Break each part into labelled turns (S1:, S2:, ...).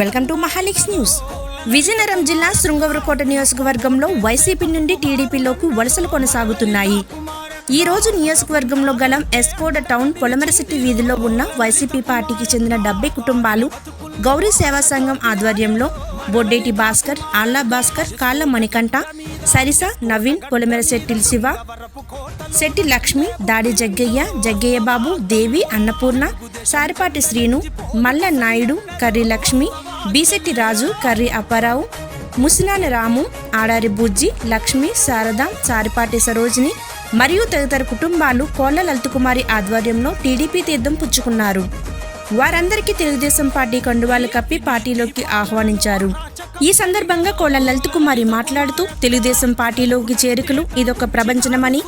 S1: Welcome to మహాలిక్స్ news. Vizianagaram జిల్లా శృంగవరకోట నియోజకవర్గంలో వైసీపీ నుండి టీడీపీలోకి వలసలు కొనసాగుతున్నాయి. ఈ రోజు నియోజకవర్గంలో గల ఎస్కోడ టౌన్ పొలమరసిట్టి వీధిలో ఉన్న వైసీపీ పార్టీకి చెందిన డెబ్బై కుటుంబాలు గౌరీ సేవా సంఘం ఆధ్వర్యంలో బొడ్డేటి భాస్కర్ ఆల్లా భాస్కర్ కాళ్ళ మణికంఠ సరిస నవీన్ పొలమెరశెట్టి శివ శెట్టి లక్ష్మి దాడి జగ్గయ్య జగ్గయ్య బాబు దేవి అన్నపూర్ణ సారిపాటి శ్రీను మల్ల నాయుడు కర్రి లక్ష్మి బీశెట్టి రాజు కర్రి అప్పారావు ముసినాని రాము ఆడారి బుజ్జి లక్ష్మి శారద సారిపాటి సరోజిని మరియు తదితర కుటుంబాలు కోళ్ళ లలితకుమారి ఆధ్వర్యంలో టీడీపీ తీర్థం పుచ్చుకున్నారు. వారందరికీ తెలుగుదేశం పార్టీ కండువాలు కప్పి పార్టీలోకి ఆహ్వానించారు. ఈ సందర్భంగా కోళ్ళ లలితకుమారి మాట్లాడుతూ తెలుగుదేశం పార్టీలోకి చేరికలు ఇదొక ప్రపంచనమని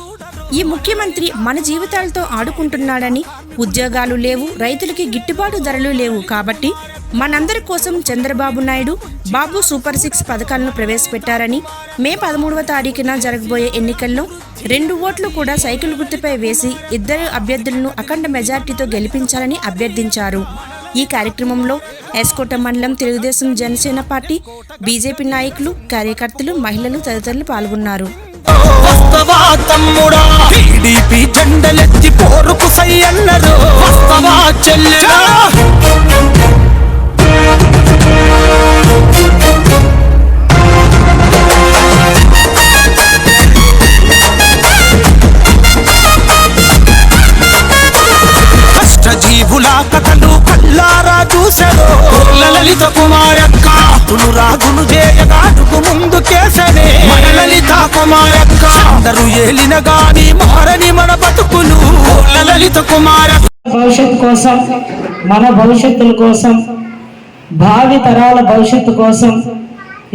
S1: ఈ ముఖ్యమంత్రి మన జీవితాలతో ఆడుకుంటున్నాడని ఉద్యోగాలు లేవు రైతులకి గిట్టుబాటు ధరలు లేవు కాబట్టి మనందరి కోసం చంద్రబాబు నాయుడు బాబు సూపర్ సిక్స్ పథకాలను ప్రవేశపెట్టారని మే పదమూడవ తారీఖున జరగబోయే ఎన్నికల్లో రెండు ఓట్లు కూడా సైకిల్ గుర్తుపై వేసి ఇద్దరు అభ్యర్థులను అఖండ మెజార్టీతో గెలిపించాలని అభ్యర్థించారు. ఈ కార్యక్రమంలో ఎస్కోట మండలం తెలుగుదేశం జనసేన పార్టీ బీజేపీ నాయకులు కార్యకర్తలు మహిళలు తదితరులు పాల్గొన్నారు.
S2: వస్తవా తమ్ముడా? టీడీపీ జెండలెత్తి పోరుకు సై అన్నారు. వస్తవా చెల్లెడా? కష్టజీవుల కథలు కల్లారా చూశారు. లలిత కుమారక్క తులు రాగును చేయగాడుకు అందరూ ఏలిన గాని మారని మన బతుకులు. లలిత కుమార
S3: భవిష్యత్తు కోసం మన భవిష్యత్తుల కోసం భావి తరాల భవిష్యత్తు కోసం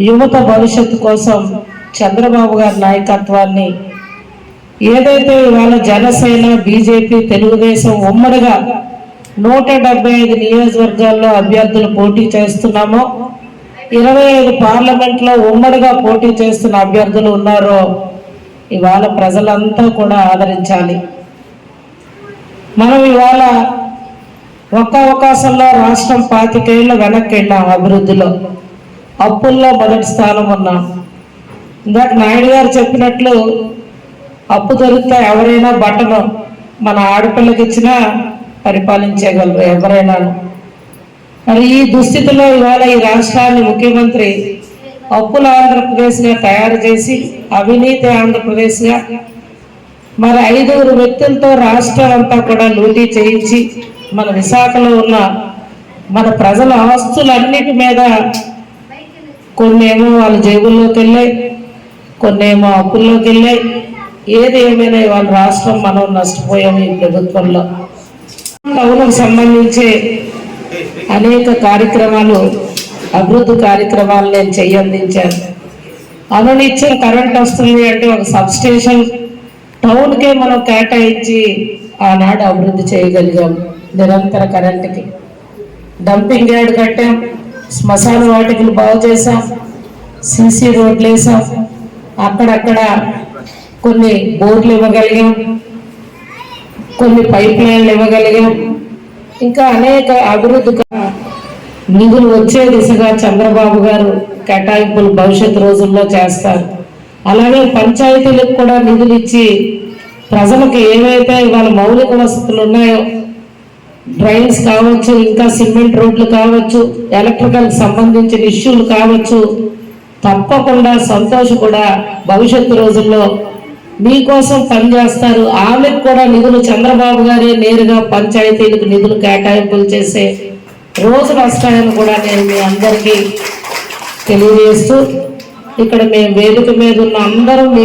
S3: యువత భవిష్యత్తు కోసం చంద్రబాబు గారి నాయకత్వాన్ని ఏదైతే ఇవాళ జనసేన బీజేపీ తెలుగుదేశం ఉమ్మడిగా నూట డెబ్బై ఐదు నియోజకవర్గాల్లో అభ్యర్థులు పోటీ చేస్తున్నామో ఇరవై ఐదు పార్లమెంట్లో ఉమ్మడిగా పోటీ చేస్తున్న అభ్యర్థులు ఉన్నారో ఇవాళ ప్రజలంతా కూడా ఆదరించాలి. మనం ఇవాళ ఒక్క అవకాశంలో రాష్ట్రం పాతికేళ్ళు వెనక్కి వెళ్ళాం అభివృద్ధిలో. అప్పుల్లో మొదటి స్థానం ఉన్నాం. ఇందాక నాయుడు గారు చెప్పినట్లు అప్పు దొరికితే ఎవరైనా బట్టను మన ఆడపిల్లకి ఇచ్చినా పరిపాలించగలరు ఎవరైనా మరి ఈ దుస్థితిలో ఇవాళ ఈ రాష్ట్రాన్ని ముఖ్యమంత్రి అప్పుల ఆంధ్రప్రదేశ్గా తయారు చేసి అవినీతి ఆంధ్రప్రదేశ్గా మరి ఐదుగురు వ్యక్తులతో రాష్ట్రం అంతా కూడా లూటీ చేయించి మన విశాఖలో ఉన్న మన ప్రజల ఆస్తులన్నిటి మీద కొన్నేమో వాళ్ళ జేబుల్లోకి వెళ్ళాయి కొన్నేమో అప్పుల్లోకి వెళ్ళాయి ఏది ఏమైనా వాళ్ళ రాష్ట్రం మనం నష్టపోయాము ఈ ప్రభుత్వంలో. టౌన్కు సంబంధించి అనేక కార్యక్రమాలు అభివృద్ధి కార్యక్రమాలు నేను చెయ్యి అందించాను అనునిత్యం కరెంట్ వస్తుంది అంటే ఒక సబ్ స్టేషన్ టౌన్కే మనం కేటాయించి ఆనాడు అభివృద్ధి చేయగలిగాం నిరంతర కరెంటుకి. డంపింగ్ యార్డ్ కట్టాం శ్మశాన వాటికలు బాగు చేసాం సీసీ రోడ్లు వేసాం అక్కడక్కడ కొన్ని బోర్లు ఇవ్వగలిగాం కొన్ని పైప్ లైన్లు ఇవ్వగలిగాం. ఇంకా అనేక అభివృద్ధి నిధులు వచ్చే దిశగా చంద్రబాబు గారు కేటాయింపులు భవిష్యత్ రోజుల్లో చేస్తారు. అలాగే పంచాయతీలకు కూడా నిధులు ఇచ్చి ప్రజలకు ఏవైతే ఇవాళ మౌలిక వసతులు ఉన్నాయో డ్రైన్స్ కావచ్చు ఇంకా సిమెంట్ రోడ్లు కావచ్చు ఎలక్ట్రికల్ సంబంధించిన ఇష్యూలు కావచ్చు తప్పకుండా సంతోష్ కూడా భవిష్యత్తు రోజుల్లో మీకోసం పనిచేస్తారు ఆమెకు కూడా నిధులు చంద్రబాబు గారే నేరుగా పంచాయతీలకు నిధులు కేటాయింపులు చేసే రోజు నష్టాలను కూడా నేను మీ అందరికీ తెలియజేస్తూ ఇక్కడ మేము వేదిక మీద ఉన్న అందరం మీ